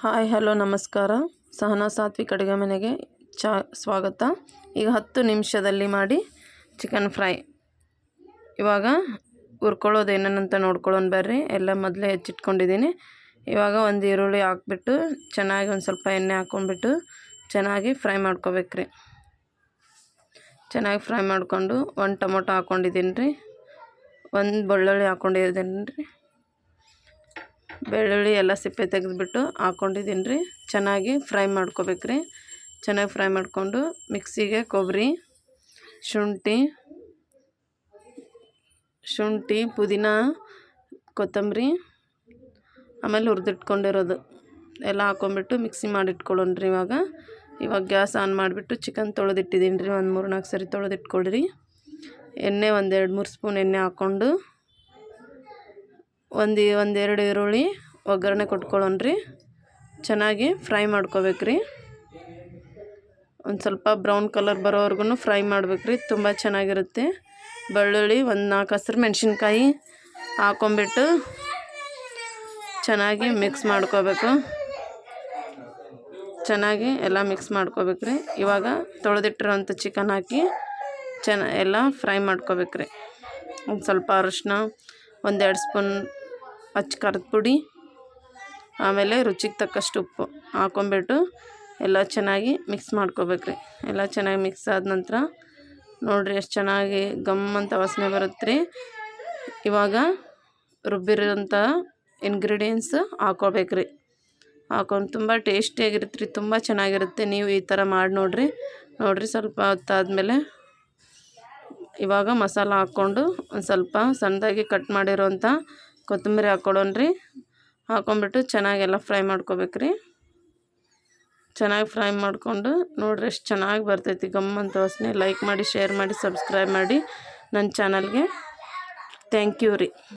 Hi, hello, ನಮಸ್ಕಾರ. ಸಹನಾ ಸಾತ್ವಿಕ್ ಅಡುಗೆ ಮನೆಗೆ ಚಾ, ಸ್ವಾಗತ. ಈಗ ಹತ್ತು ನಿಮಿಷದಲ್ಲಿ ಮಾಡಿ ಚಿಕನ್ ಫ್ರೈ ಇವಾಗ ಹುರ್ಕೊಳ್ಳೋದು ಏನೇನಂತ ನೋಡ್ಕೊಳ್ಳೋಣ ಬರ್ರಿ. ಎಲ್ಲ ಮೊದಲೇ ಹೆಚ್ಚಿಟ್ಕೊಂಡಿದ್ದೀನಿ. ಇವಾಗ ಒಂದು ಈರುಳ್ಳಿ ಹಾಕ್ಬಿಟ್ಟು ಚೆನ್ನಾಗಿ ಒಂದು ಸ್ವಲ್ಪ ಎಣ್ಣೆ ಹಾಕ್ಕೊಂಡ್ಬಿಟ್ಟು ಚೆನ್ನಾಗಿ ಫ್ರೈ ಮಾಡ್ಕೋಬೇಕ್ರಿ. ಚೆನ್ನಾಗಿ ಫ್ರೈ ಮಾಡಿಕೊಂಡು ಒಂದು ಟೊಮೊಟೊ ಹಾಕ್ಕೊಂಡಿದ್ದೀನಿ ರೀ. ಒಂದು ಬೆಳ್ಳುಳ್ಳಿ ಹಾಕ್ಕೊಂಡಿದ್ದೀನಿ ರೀ. ಬೆಳ್ಳುಳ್ಳಿ ಎಲ್ಲ ಸಿಪ್ಪೆ ತೆಗೆದುಬಿಟ್ಟು ಹಾಕ್ಕೊಂಡಿದ್ದೀನಿ ರೀ ಚೆನ್ನಾಗಿ ಫ್ರೈ ಮಾಡ್ಕೋಬೇಕು ರೀ ಚೆನ್ನಾಗಿ ಫ್ರೈ ಮಾಡಿಕೊಂಡು ಮಿಕ್ಸಿಗೆ ಕೊಬ್ಬರಿ, ಶುಂಠಿ ಶುಂಠಿ, ಪುದೀನ, ಕೊತ್ತಂಬರಿ, ಆಮೇಲೆ ಹುರಿದಿಟ್ಕೊಂಡಿರೋದು. ಎಲ್ಲ ಹಾಕ್ಕೊಂಬಿಟ್ಟು ಮಿಕ್ಸಿ ಮಾಡಿಟ್ಕೊಳ್ಳೋಣ ರೀ ಇವಾಗ. ಇವಾಗ ಗ್ಯಾಸ್ ಆನ್ ಮಾಡಿಬಿಟ್ಟು ಚಿಕನ್ ತೊಳೆದಿಟ್ಟಿದ್ದೀನಿ ರೀ ಒಂದು ಮೂರು ನಾಲ್ಕು ಸರಿ ತೊಳೆದಿಟ್ಕೊಳ್ರಿ. ಎಣ್ಣೆ ಒಂದು ಎರಡು ಮೂರು ಸ್ಪೂನ್ ಎಣ್ಣೆ ಹಾಕ್ಕೊಂಡು ಒಂದು ಒಂದೆರಡು ಈರುಳ್ಳಿ ಒಗ್ಗರಣೆ ಕೊಟ್ಕೊಳ್ಳೋಣ್ರಿ. ಚೆನ್ನಾಗಿ ಫ್ರೈ ಮಾಡ್ಕೋಬೇಕು ರೀ ಒಂದು ಸ್ವಲ್ಪ ಬ್ರೌನ್ ಕಲರ್ ಬರೋವರೆಗೂ ಫ್ರೈ ಮಾಡ್ಬೇಕು ರೀ ತುಂಬ ಚೆನ್ನಾಗಿರುತ್ತೆ. ಬೆಳ್ಳುಳ್ಳಿ ಒಂದು ನಾಲ್ಕು ಹಸಿರು ಮೆಣಸಿನ್ಕಾಯಿ ಹಾಕೊಂಬಿಟ್ಟು ಚೆನ್ನಾಗಿ ಮಿಕ್ಸ್ ಮಾಡ್ಕೋಬೇಕು. ಚೆನ್ನಾಗಿ ಎಲ್ಲ ಮಿಕ್ಸ್ ಮಾಡ್ಕೋಬೇಕ್ರಿ. ಇವಾಗ ತೊಳೆದಿಟ್ಟಿರೋಂಥ ಚಿಕನ್ ಹಾಕಿ ಚೆನ್ನ ಎಲ್ಲ ಫ್ರೈ ಮಾಡ್ಕೋಬೇಕ್ರಿ. ಒಂದು ಸ್ವಲ್ಪ ಅರಶಿನ ಒಂದೆರಡು ಸ್ಪೂನ್ ಹಚ್ಚ ಖಾರದ ಪುಡಿ, ಆಮೇಲೆ ರುಚಿಗೆ ತಕ್ಕಷ್ಟು ಉಪ್ಪು ಹಾಕೊಂಬಿಟ್ಟು ಎಲ್ಲ ಚೆನ್ನಾಗಿ ಮಿಕ್ಸ್ ಮಾಡ್ಕೋಬೇಕ್ರಿ. ಎಲ್ಲ ಚೆನ್ನಾಗಿ ಮಿಕ್ಸ್ ಆದ ನಂತರ ನೋಡಿರಿ ಎಷ್ಟು ಚೆನ್ನಾಗಿ ಗಮ್ ಅಂತ ವಾಸನೆ ಬರುತ್ತೆ ರೀ ಇವಾಗ ರುಬ್ಬಿರೋಂಥ ಇಂಗ್ರೀಡಿಯೆಂಟ್ಸ್ ಹಾಕೋಬೇಕ್ರಿ. ಹಾಕೊಂಡು ತುಂಬ ಟೇಸ್ಟಿಯಾಗಿರುತ್ತೆ ರೀ ತುಂಬ ಚೆನ್ನಾಗಿರುತ್ತೆ. ನೀವು ಈ ಥರ ಮಾಡಿ ನೋಡಿರಿ. ನೋಡಿರಿ ಸ್ವಲ್ಪ ಹೊತ್ತಾದಮೇಲೆ ಇವಾಗ ಮಸಾಲ ಹಾಕ್ಕೊಂಡು ಒಂದು ಸ್ವಲ್ಪ ಸಣ್ಣದಾಗಿ ಕಟ್ ಮಾಡಿರೋಂಥ ಕೊತ್ತಂಬರಿ ಹಾಕ್ಕೊಡೋಣ್ರಿ ಹಾಕೊಂಬಿಟ್ಟು ಚೆನ್ನಾಗೆಲ್ಲ ಫ್ರೈ ಮಾಡ್ಕೋಬೇಕ್ರಿ ಚೆನ್ನಾಗಿ ಫ್ರೈ ಮಾಡಿಕೊಂಡು ನೋಡ್ರಿ ಎಷ್ಟು ಚೆನ್ನಾಗಿ ಬರ್ತೈತಿ ಗಮ್ಮಂತ ವಾಸನೆ. ಲೈಕ್ ಮಾಡಿ ಶೇರ್ ಮಾಡಿ ಸಬ್ಸ್ಕ್ರೈಬ್ ಮಾಡಿ ನನ್ನ ಚಾನಲ್ಗೆ ಥ್ಯಾಂಕ್ ಯು ರೀ.